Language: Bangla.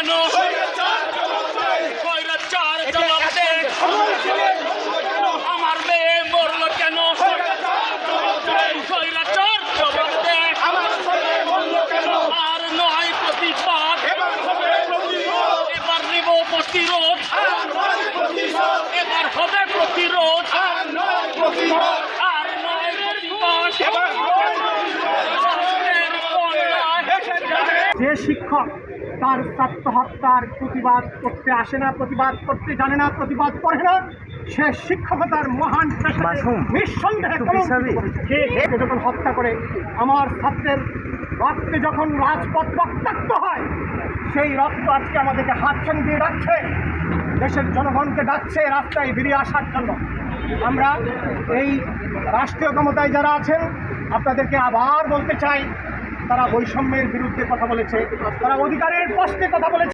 কেন দে। আমার মেয়ে মরল কেন? চার জবাব আর নয় প্রতিবাদ। এবার নিব প্রতিরোধ যে শিক্ষক তার ছাত্র হত্যার প্রতিবাদ করতে আসে না প্রতিবাদ করতে জানে না প্রতিবাদ করে না সে শিক্ষকতার মহান নিঃসন্দেহে যখন হত্যা করে আমার ছাত্রের রক্তে যখন রাজপথ রক্তাক্ত হয় সেই রক্ত আজকে আমাদেরকে হাতছানি দিয়ে ডাকছে দেশের জনগণকে ডাকছে রাস্তায় বেরিয়ে আসার জন্য। আমরা এই রাষ্ট্রীয় ক্ষমতায় যারা আছেন আপনাদেরকে আবার বলতে চাই তারা বৈষম্যের বিরুদ্ধে কথা বলেছে তারা অধিকারের প্রশ্নে কথা বলেছে।